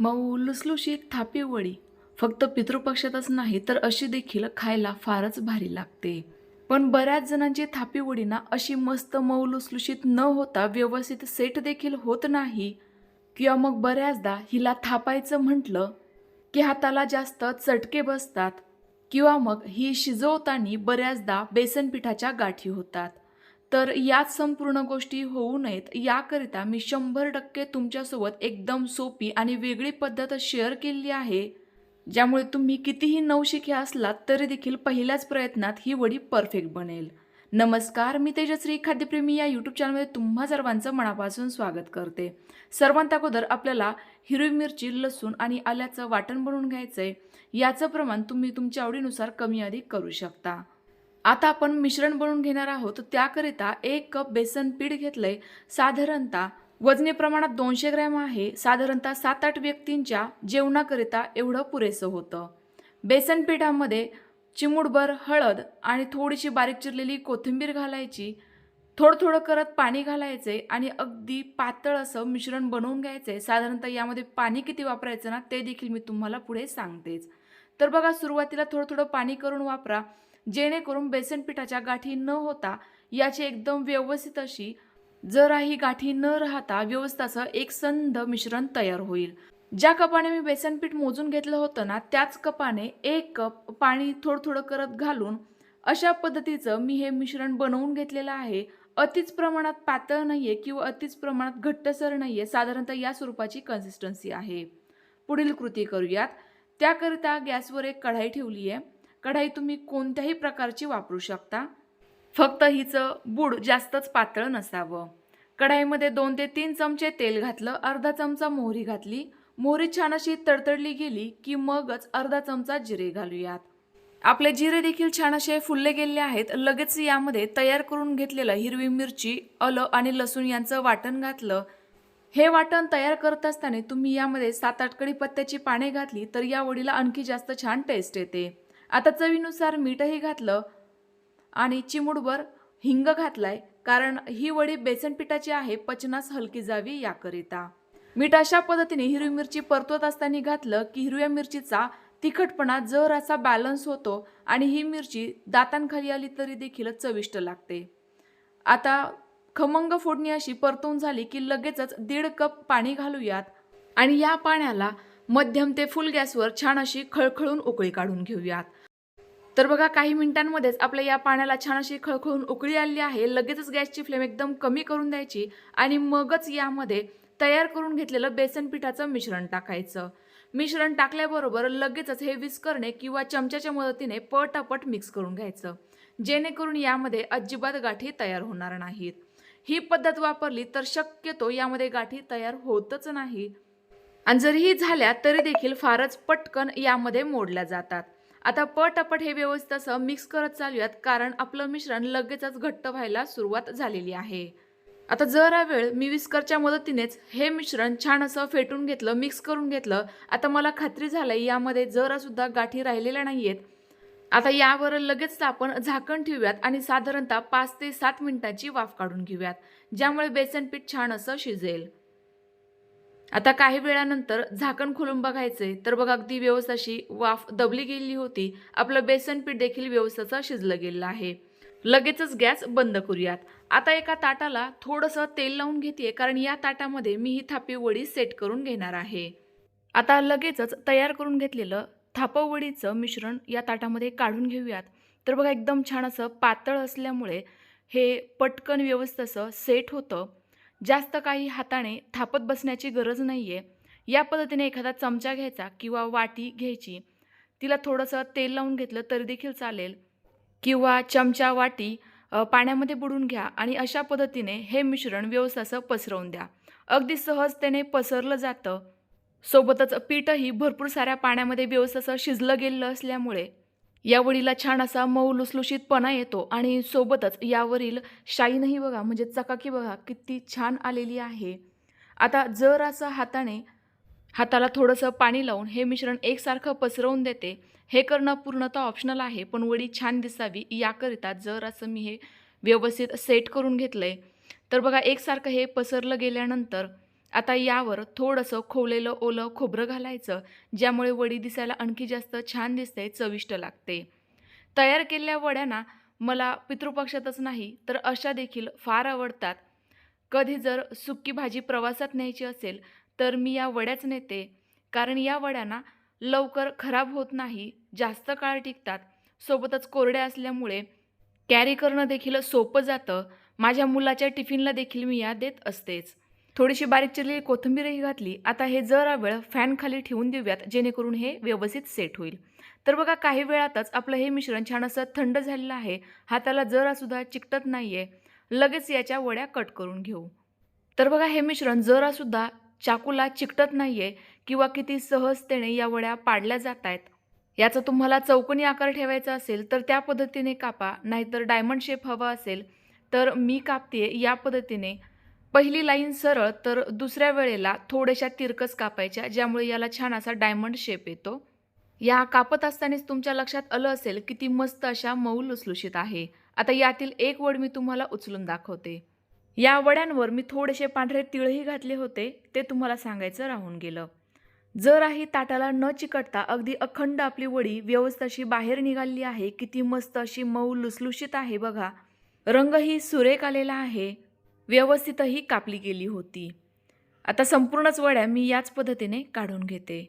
मऊ लुसलुशीत थापीवळी फक्त पितृपक्षातच नाही तर अशी देखील खायला फारच भारी लागते. पण बऱ्याच जणांची थापीवडीना ना अशी मस्त मऊ लुसलुशीत न होता व्यवस्थित सेट देखील होत नाही. किंवा मग बऱ्याचदा हिला थापायचं म्हटलं की हाताला जास्त चटके बसतात. किंवा मग ही शिजवताना बऱ्याचदा बेसन पिठाच्या गाठी होतात. तर याच संपूर्ण गोष्टी होऊ नयेत. याकरिता मी शंभर टक्के तुमच्यासोबत एकदम सोपी आणि वेगळी पद्धत शेअर केली आहे ज्यामुळे तुम्ही कितीही नवशिके असलात तरी देखील पहिल्याच प्रयत्नात ही वडी परफेक्ट बनेल. नमस्कार मी तेजश्री खाद्यप्रेमी या यूट्यूब चॅनलमध्ये तुम्हा सर्वांचं मनापासून स्वागत करते. सर्वांत अगोदर आपल्याला हिरवी मिरची लसूण आणि आल्याचं वाटण बनवून घ्यायचं आहे याचं प्रमाण तुम्ही तुमच्या आवडीनुसार कमी अधिक करू शकता. आता आपण मिश्रण बनवून घेणार आहोत. त्याकरिता एक कप बेसन पीठ घेतलंय. साधारणतः वजनी प्रमाणात दोनशे ग्रॅम आहे. साधारणतः सात आठ व्यक्तींच्या जेवणाकरिता एवढं पुरेसं होतं. बेसन पिठामध्ये चिमूडभर हळद आणि थोडीशी बारीक चिरलेली कोथिंबीर घालायची. थोडं थोडं करत पाणी घालायचे आणि अगदी पातळ असं मिश्रण बनवून घ्यायचे साधारणतः यामध्ये पाणी किती वापरायचं ना ते देखील मी तुम्हाला पुढे सांगतेच. तर बघा सुरुवातीला थोडं थोडं पाणी करून वापरा. जेणेकरून बेसन पिठाच्या गाठी न होता याची एकदम व्यवस्थित अशी जराही गाठी न राहता व्यवस्थित असं एक संध मिश्रण तयार होईल. ज्या कपाने मी बेसनपीठ मोजून घेतलं होतं ना त्याच कपाने एक कप पाणी थोडं थोडं करत घालून अशा पद्धतीचं मी हे मिश्रण बनवून घेतलेलं आहे. अतिच प्रमाणात पातळ नाहीये किंवा अतिच प्रमाणात घट्टसर नाहीये साधारणतः या स्वरूपाची कन्सिस्टन्सी आहे. पुढील कृती करूयात. त्याकरिता गॅसवर एक कढाई ठेवली आहे कढाई तुम्ही कोणत्याही प्रकारची वापरू शकता. फक्त हिचं बूड जास्तच पातळ नसावं. कढाईमध्ये दोन ते तीन चमचे तेल घातलं अर्धा चमचा मोहरी घातली. मोहरी छान अशी तडतडली गेली की मगच अर्धा चमचा जिरे घालूयात. आपले जिरे देखील छान असे फुलले गेलेले आहेत. लगेच यामध्ये तयार करून घेतलेलं हिरवी मिरची आलं आणि लसूण यांचं वाटण घातलं. हे वाटण तयार करत असताना तुम्ही यामध्ये सात आठ कढीपत्त्याची पाने घातली तर या वडीला आणखी जास्त छान टेस्ट येते. आता चवीनुसार मीठही घातलं आणि चिमुडभर हिंग घातलाय कारण ही वडी बेसन पिठाची आहे पचनास हलकी जावी याकरिता. मीठ अशा पद्धतीने हिरवी मिरची परतवत असताना घातलं की हिरव्या मिरचीचा तिखटपणा जर असा बॅलन्स होतो आणि ही मिरची दातांखाली आली तरी देखील चविष्ट लागते. आता खमंग फोडणी अशी परतवून झाली की लगेचच दीड कप पाणी घालूयात आणि या पाण्याला मध्यम ते फुल गॅसवर छान अशी खळखळून उकळी काढून घेऊयात. तर बघा काही मिनिटांमध्येच आपल्या या पाण्याला छान अशी खळखळून उकळी आली आहे. लगेचच गॅसची फ्लेम एकदम कमी करून द्यायची आणि मगच यामध्ये तयार करून घेतलेलं बेसन पिठाचं मिश्रण टाकायचं. मिश्रण टाकल्याबरोबर लगेचच हे विस्करणे किंवा चमच्याच्या मदतीने पटापट मिक्स करून घ्यायचं. जेणेकरून यामध्ये अजिबात गाठी तयार होणार नाहीत. ही पद्धत वापरली तर शक्यतो यामध्ये गाठी तयार होतच नाही. आणि जरीही झाल्या तरी देखील फारच पटकन यामध्ये मोडल्या जातात. आता पटापट हे व्यवस्थित असं मिक्स करत चालूयात कारण आपलं मिश्रण लगेचच घट्ट व्हायला सुरुवात झालेली आहे. आता जरा वेळ मी विस्करच्या मदतीनेच हे मिश्रण छान असं फेटून घेतलं मिक्स करून घेतलं. आता मला खात्री झाली यामध्ये जरासुद्धा गाठी राहिलेल्या नाही आहेत आता यावर लगेच आपण झाकण ठेवूयात आणि साधारणतः पाच ते सात मिनिटाची वाफ काढून घेऊयात ज्यामुळे बेसन पीठ छान असं शिजेल. आता काही वेळानंतर झाकण खोलून बघायचे तर बघा अगदी व्यवस्थाशी वाफ दबली गेली होती. आपलं बेसन पीठ देखील व्यवस्थित शिजलं गेलेलं आहे. लगेचच गॅस बंद करूयात. आता एका ताटाला थोडंसं तेल लावून घेते कारण या ताटामध्ये मी ही थापी वडी सेट करून घेणार आहे. आता लगेचच तयार करून घेतलेलं थापवडीचं मिश्रण या ताटामध्ये काढून घेऊयात. तर बघा एकदम छान असं पातळ असल्यामुळे हे पटकन व्यवस्थित असं सेट होतं. जास्त काही हाताने थापत बसण्याची गरज नाही आहे या पद्धतीने एखादा चमचा घ्यायचा किंवा वाटी घ्यायची. तिला थोडंसं तेल लावून घेतलं तरी देखील चालेल. किंवा चमचा वाटी पाण्यामध्ये बुडून घ्या आणि अशा पद्धतीने हे मिश्रण व्यवस्थित असं पसरवून द्या. अगदी सहजतेने पसरलं जातं. सोबतच पीठही भरपूर साऱ्या पाण्यामध्ये व्यवस्थित असं शिजलं गेलेलं असल्यामुळे या वडीला छान असा मऊ लुसलुशीतपणा येतो आणि सोबतच यावरील शाईनही बघा म्हणजे चकाकी बघा किती छान आलेली आहे. आता जर असं हाताने हाताला थोडंसं पाणी लावून हे मिश्रण एकसारखं पसरवून देते हे करणं पूर्णतः ऑप्शनल आहे पण वडी छान दिसावी याकरिता जर असं मी हे व्यवस्थित सेट करून घेतलं आहे तर बघा एकसारखं हे पसरलं गेल्यानंतर आता यावर थोडंसं खोवलेलं ओलं खोबरं घालायचं ज्यामुळे वडी दिसायला आणखी जास्त छान दिसते चविष्ट लागते. तयार केलेल्या वड्यांना मला पितृपक्षातच नाही तर अशा देखील फार आवडतात. कधी जर सुक्की भाजी प्रवासात न्यायची असेल तर मी या वड्याच नेते कारण या वड्यांना लवकर खराब होत नाही जास्त काळ टिकतात. सोबतच कोरड्या असल्यामुळे कॅरी करणं देखील सोपं जातं. माझ्या मुलाच्या टिफिनला देखील मी या देत असतेच. थोडीशी बारीक चिरलेली कोथिंबीरही घातली. आता हे जरा वेळ फॅन खाली ठेवून देऊयात जेणेकरून हे व्यवस्थित सेट होईल. तर बघा काही वेळातच आपलं हे मिश्रण छान असं थंड झालेलं आहे. हाताला जरासुद्धा चिकटत नाही आहे लगेच याच्या वड्या कट करून घेऊ. तर बघा हे मिश्रण जरासुद्धा चाकूला चिकटत नाही आहे किंवा किती सहजतेने या वड्या पाडल्या जात आहेत याचा तुम्हाला चौकोनी आकार ठेवायचा असेल तर त्या पद्धतीने कापा. नाहीतर डायमंड शेप हवा असेल तर मी कापते या पद्धतीने. पहिली लाईन सरळ तर दुसऱ्या वेळेला थोड्याशा तिरकस कापायच्या ज्यामुळे याला छान असा डायमंड शेप येतो. या कापत असतानाच तुमच्या लक्षात आलं असेल किती मस्त अशा मऊ लुसलुशीत आहे. आता यातील एक वड मी तुम्हाला उचलून दाखवते. या वड्यांवर मी थोडेसे पांढरे तिळही घातले होते ते तुम्हाला सांगायचं राहून गेलं. जराही ताटाला न चिकटता अगदी अखंड आपली वडी व्यवस्थित अशी बाहेर निघाली आहे किती मस्त अशी मऊ लुसलुशीत आहे बघा. रंगही सुरेख आलेला आहे. व्यवस्थितही कापली गेली होती. आता संपूर्णच वड्या मी याच पद्धतीने काढून घेते.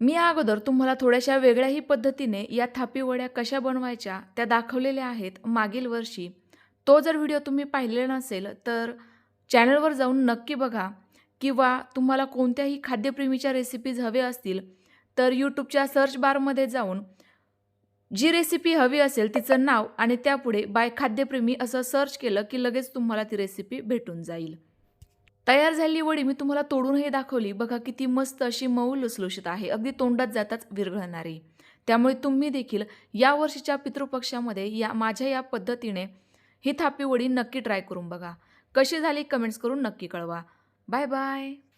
मी अगोदर तुम्हाला थोड्याशा वेगळ्याही पद्धतीने या थापी वड्या कशा बनवायच्या त्या दाखवलेल्या आहेत मागील वर्षी. तो जर व्हिडिओ तुम्ही पाहिलेला नसेल तर चॅनलवर जाऊन नक्की बघा किंवा तुम्हाला कोणत्याही खाद्यप्रेमीच्या रेसिपीज हवे असतील तर यूट्यूबच्या सर्च बारमध्ये जाऊन जी रेसिपी हवी असेल तिचं नाव आणि त्यापुढे बाय खाद्यप्रेमी असं सर्च केलं की लगेच तुम्हाला ती रेसिपी भेटून जाईल. तयार झालेली वडी मी तुम्हाला तोडूनही दाखवली. बघा किती मस्त अशी मऊ लुसलुशीत आहे. अगदी तोंडात जाताच विरघळणारी. त्यामुळे तुम्ही देखील या वर्षीच्या पितृपक्षामध्ये या माझ्या या पद्धतीने ही थापी वडी नक्की ट्राय करून बघा. कशी झाली कमेंट्स करून नक्की कळवा. Bye bye